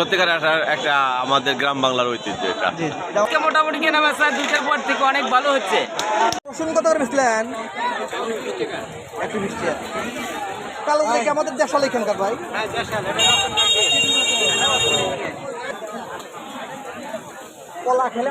সত্যিকার একটা একটা আমাদের গ্রাম বাংলার ঐতিহ্য এটা। মোটামুটি কেনা বেচা দুইটার পর থেকে অনেক ভালো হচ্ছে। রসুন কত করে বেচলেন? একশো বিশ কালো দেখে আমাদের দেশাল এখানকার ভাই। কলা খেলে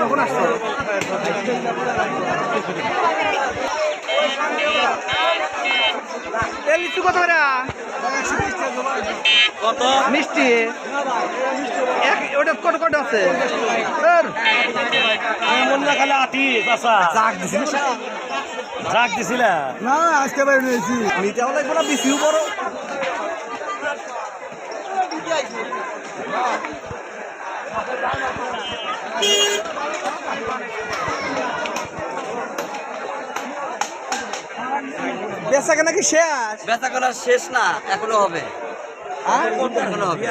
কখন আসছো এই লিচু কত কত মিষ্টি? এক ওটা কত কত আছে? মন না আটি চাচা জাগ দিছিল? না আজকে বাইরে নিয়েছি। নিতে হলে কোনো বেশিও বড় বেচা কেনা কি শেষ? বেচা শেষ না এখনও হবে। হ্যাঁ? এখনও হবে।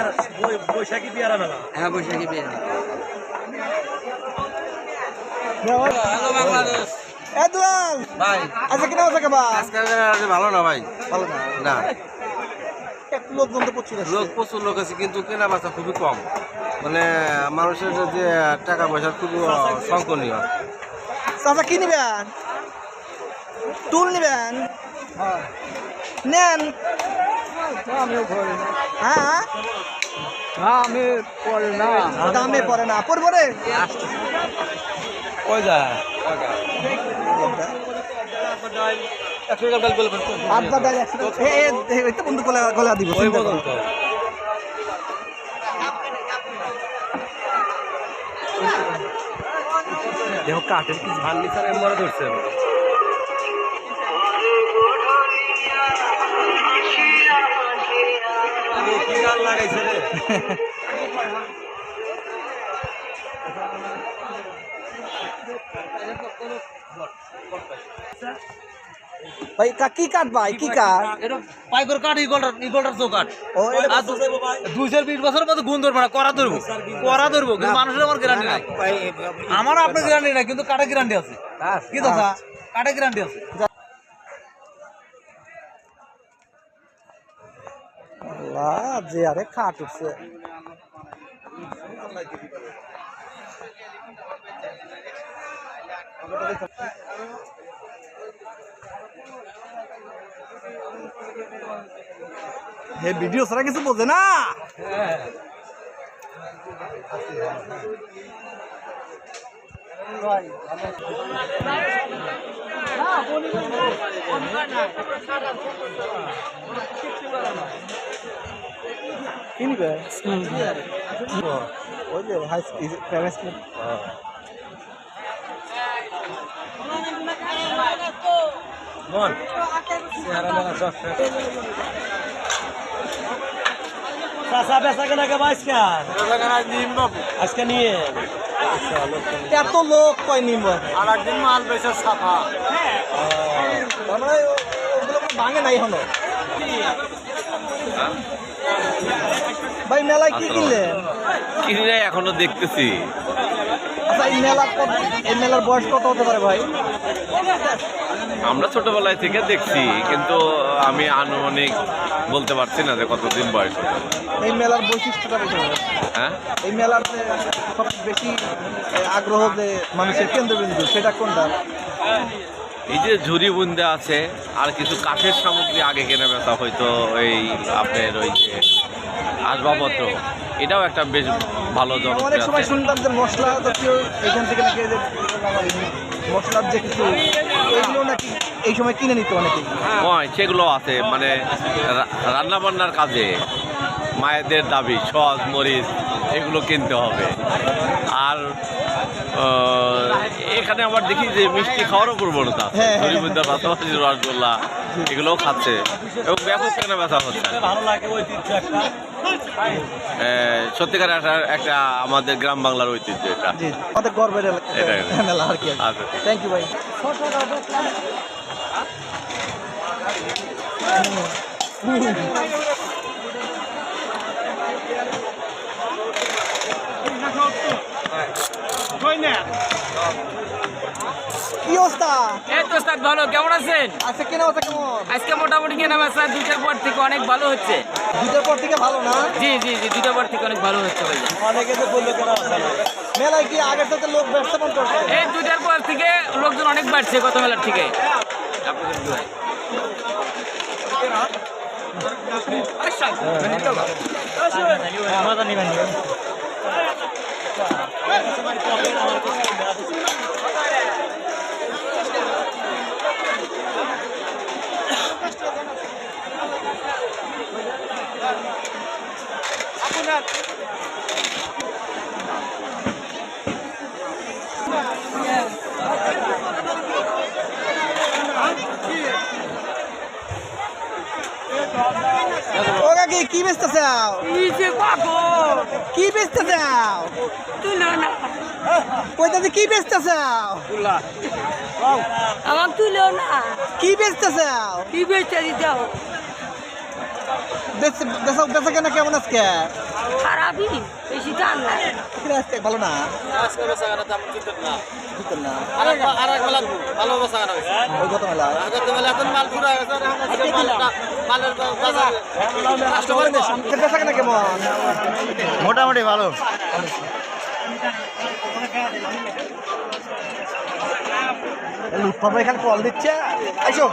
বৈশাখী বিয়ারা মেলা হ্যাঁ বৈশাখী বিয়ে হ্যালো বাংলাদেশ। এ দুলাল ভাই। আচ্ছা কিনা আছে কেবা আজকাল ভালো না ভাই? ভালো না। না। লোকজন তো প্রচুর আছে লোক প্রচুর লোক আছে কিন্তু কেনা বেচা খুবই কম। মানে মানুষের যে টাকা পয়সা খুবই সংকনীয় চাচা কি নিবেন? টুল নিবেন? নেন। হ্যাঁ আমি পরে না। দামে পড়ে না। পড়ব রে। ওই একশো বন্ধু গলা দিব ওই পর্যন্ত দেখো কাঠের কি ধান নিচার এমবারে ধরছে লাগাইছে রে ভাই কা কি কাট ভাই? কি কাট এটা পাইকর কাঠ ইগলটার ইগলটার চৌকাঠ। ও এটা আর দুইশো বিশ বছরের মতো গুণ ধরবো না করা ধরবো। করা ধরবো কিন্তু মানুষের আমার গ্যারান্টি নাই। আমার আপনার গ্যারান্টি নাই কিন্তু কাটা গ্যারান্টি আছে। কি দাদা কাটা গ্যারান্টি আছে। আল্লাহ যে আরে খাট উঠছে। হে ভিডিও ছাড়া কিছু বোঝে না? কিনবে? ওই যে হাই প্রাইভেট মন মেলা শেষ। চাচা বেচা কেনা কে আজকে আজকে নিয়ে এত লোক কয় নিব আর একদিন মাল বেচে সাফা ভাঙে নাই হলো ভাই মেলায় কি কিনলেন? কিনি নাই এখনও দেখতেছি। আচ্ছা এই কত এই মেলার বয়স কত হতে পারে ভাই? আমরা ছোটবেলায় থেকে দেখছি কিন্তু আমি আনুমানিক বলতে পারছি না যে কতদিন বয়স। এই মেলার বৈশিষ্ট্যটা বেশি হ্যাঁ? এই মেলার যে সবচেয়ে বেশি আগ্রহ যে মানুষের কেন্দ্রবিন্দু সেটা কোনটা? এই যে ঝুড়ি বুন্দা আছে আর কিছু কাঠের সামগ্রী আগে কেনা বেচা হয়তো এই আপনার ওই যে আসবাবপত্র। এটাও একটা বেশ ভালো অনেক সময় শুনতাম যে মশলা জাতীয় এখান থেকে নাকি মশলার যে কিছু এগুলো নাকি এই সময় কিনে নিত অনেকেই। হয় সেগুলো আছে মানে রান্না বান্নার কাজে মায়েদের দাবি সস মরিচ এগুলো কিনতে হবে। আর এখানে আবার দেখি যে মিষ্টি খাওয়ারও প্রবণতা আছে। হ্যাঁ, হ্যাঁ, পাশাপাশি রসগোল্লা এগুলোও খাচ্ছে। এবং ব্যাপক কেনা বেচা হচ্ছে। ভালো লাগে সত্যিকার একটা একটা আমাদের গ্রাম বাংলার ঐতিহ্য এটা। আমাদের গর্বের এলাকা- এটাই। মেলা আর কি আচ্ছা থ্যাংক ইউ ভাই। কি অবস্থা? এই তো ওস্তাদ ভালো কেমন আছেন? আচ্ছা কেনা কেমন? আজকে মোটামুটি কেনা বেচা দুইটার পর থেকে অনেক ভালো হচ্ছে। দুটার পর থেকে ভালো না? জি জি জি পর থেকে অনেক ভালো হচ্ছে অনেকে তো বলল কেনা আছে না। মেলায় কি আগের সাথে লোক ব্যবসা বন্ধ করছে? এই পর থেকে লোকজন অনেক বাড়ছে গত মেলার থেকে। আপনাদের দোয়ায়। ও কাকি কি বেচতে চাও কি বেচতে চাও কি বেচতে চাও আমার তুলো না। কি বেচতে চাও কি বেচতে দিতেও বেচা বেচা কেনা কেমন আজকে? খারাপই বেশি দাম না কিরে আজকে ভালো না? ঠিক না। ওই গত মেলা বেচা কেনা কেমন? মোটামুটি ভালো। লুৎফা ভাই খালি কল দিচ্ছে। আইসো।